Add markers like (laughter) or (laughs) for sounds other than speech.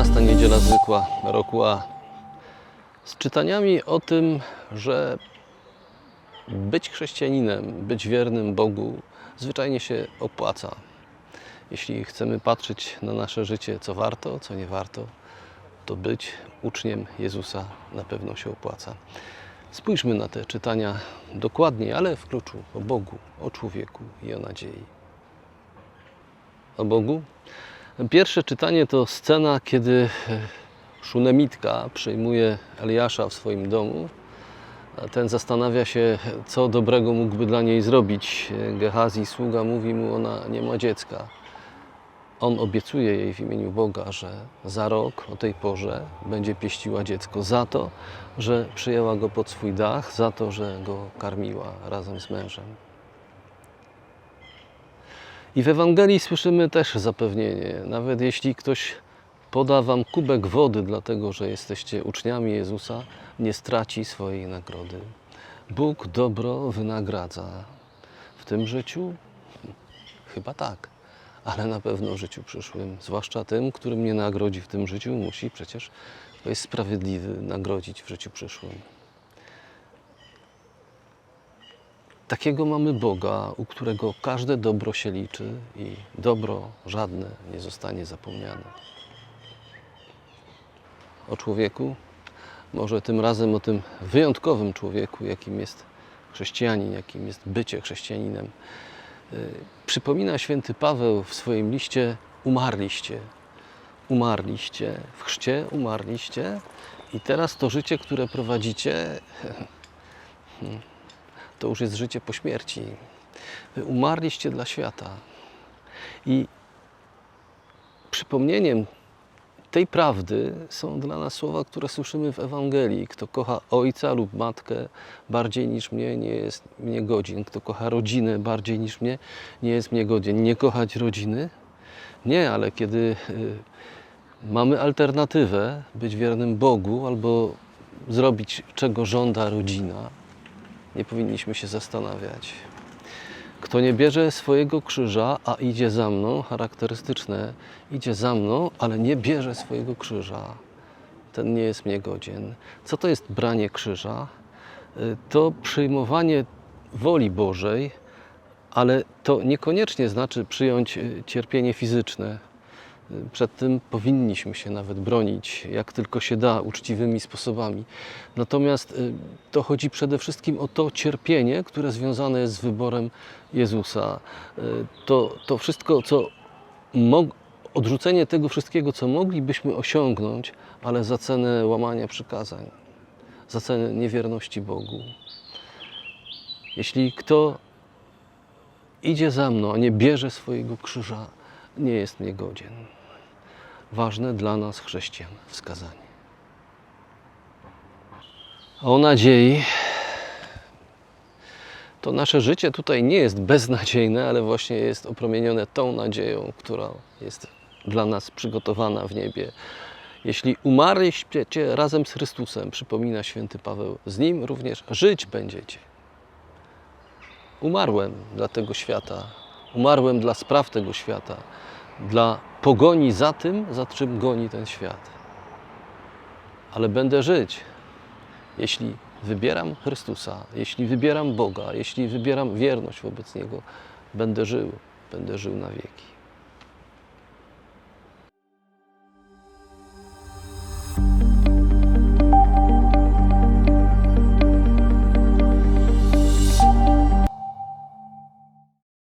Niedziela zwykła, roku A. Z czytaniami o tym, że być chrześcijaninem, być wiernym Bogu zwyczajnie się opłaca. Jeśli chcemy patrzeć na nasze życie, co warto, co nie warto, to być uczniem Jezusa na pewno się opłaca. Spójrzmy na te czytania dokładnie, ale w kluczu o Bogu, o człowieku i o nadziei. O Bogu? Pierwsze czytanie to scena, kiedy e, Szunemitka przyjmuje Eliasza w swoim domu. Ten zastanawia się, co dobrego mógłby dla niej zrobić. Gehazi, sługa, mówi mu, ona nie ma dziecka. On obiecuje jej w imieniu Boga, że za rok o tej porze będzie pieściła dziecko za to, że przyjęła go pod swój dach, za to, że go karmiła razem z mężem. I w Ewangelii słyszymy też zapewnienie. Nawet jeśli ktoś poda wam kubek wody, dlatego że jesteście uczniami Jezusa, nie straci swojej nagrody. Bóg dobro wynagradza. W tym życiu? Chyba tak, ale na pewno w życiu przyszłym. Zwłaszcza tym, który mnie nagrodzi w tym życiu, musi przecież, bo jest sprawiedliwy, nagrodzić w życiu przyszłym. Takiego mamy Boga, u którego każde dobro się liczy i dobro żadne nie zostanie zapomniane. O człowieku, może tym razem o tym wyjątkowym człowieku, jakim jest chrześcijanin, jakim jest bycie chrześcijaninem. Yy, Przypomina święty Paweł w swoim liście: Umarliście, umarliście, w chrzcie umarliście, i teraz to życie, które prowadzicie, (laughs) to już jest życie po śmierci. Wy umarliście dla świata. I przypomnieniem tej prawdy są dla nas słowa, które słyszymy w Ewangelii. Kto kocha ojca lub matkę bardziej niż mnie, nie jest mnie godzin. Kto kocha rodzinę bardziej niż mnie, nie jest mnie godzien. Nie kochać rodziny? Nie, ale kiedy y, mamy alternatywę, być wiernym Bogu albo zrobić, czego żąda rodzina, nie powinniśmy się zastanawiać. Kto nie bierze swojego krzyża, a idzie za mną, charakterystyczne, idzie za mną, ale nie bierze swojego krzyża, ten nie jest mnie godzien. Co to jest branie krzyża? Y, To przyjmowanie woli Bożej, ale to niekoniecznie znaczy przyjąć y, cierpienie fizyczne. Przed tym powinniśmy się nawet bronić, jak tylko się da, uczciwymi sposobami. Natomiast y, to chodzi przede wszystkim o to cierpienie, które związane jest z wyborem Jezusa. Y, To, to wszystko, co odrzucenie tego wszystkiego, co moglibyśmy osiągnąć, ale za cenę łamania przykazań, za cenę niewierności Bogu. Jeśli kto idzie za mną, a nie bierze swojego krzyża, nie jest mnie godzien. Ważne dla nas, chrześcijan, wskazanie. O nadziei. To nasze życie tutaj nie jest beznadziejne, ale właśnie jest opromienione tą nadzieją, która jest dla nas przygotowana w niebie. Jeśli umarliście razem z Chrystusem, przypomina święty Paweł, z Nim również żyć będziecie. Umarłem dla tego świata, umarłem dla spraw tego świata, dla pogoni za tym, za czym goni ten świat. Ale będę żyć, jeśli wybieram Chrystusa, jeśli wybieram Boga, jeśli wybieram wierność wobec Niego, będę żył, będę żył na wieki.